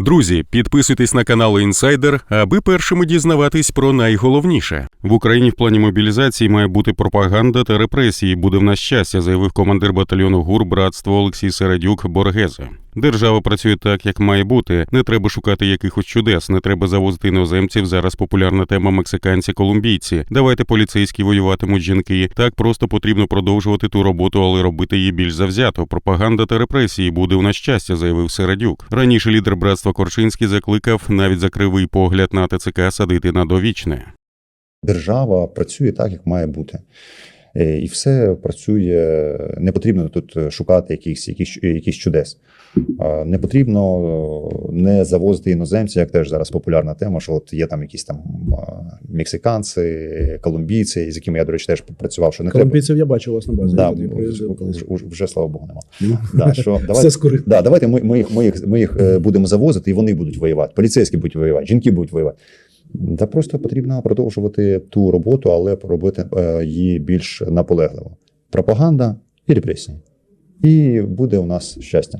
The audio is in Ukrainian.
Друзі, підписуйтесь на канал Інсайдер, аби першими дізнаватись про найголовніше. В Україні в плані мобілізації має бути пропаганда та репресії. Буде в нас щастя, заявив командир батальйону ГУР братство Олексій Середюк Боргезе. Держава працює так, як має бути. Не треба шукати якихось чудес, не треба завозити іноземців. Зараз популярна тема мексиканці-колумбійці. Давайте поліцейські воюватимуть жінки. Так просто потрібно продовжувати ту роботу, але робити її більш завзято. Пропаганда та репресії буде у нас щастя, заявив Середюк. Раніше лідер братства Корчинський закликав навіть за кривий погляд на ТЦК садити на довічне. Держава працює так, як має бути. Е, І все працює. Не потрібно тут шукати якихось, якісь, якісь чудес. Не потрібно е, не завозити іноземців, як теж зараз популярна тема, що от є там якісь там мексиканці, колумбійці, з якими я, до речі, теж працював, що не треба. Колумбійців я бачив у вас на базі. Да, вже, вже, слава Богу, нема. Ну, Да, що, Все давайте, скорить. да, давайте ми, ми, їх, ми, їх, ми їх е, будемо завозити, і вони будуть воювати. Поліцейські будуть воювати, жінки будуть воювати. Та просто потрібно продовжувати ту роботу, але робити е, її більш наполегливо. Пропаганда і репресії. І буде у нас щастя.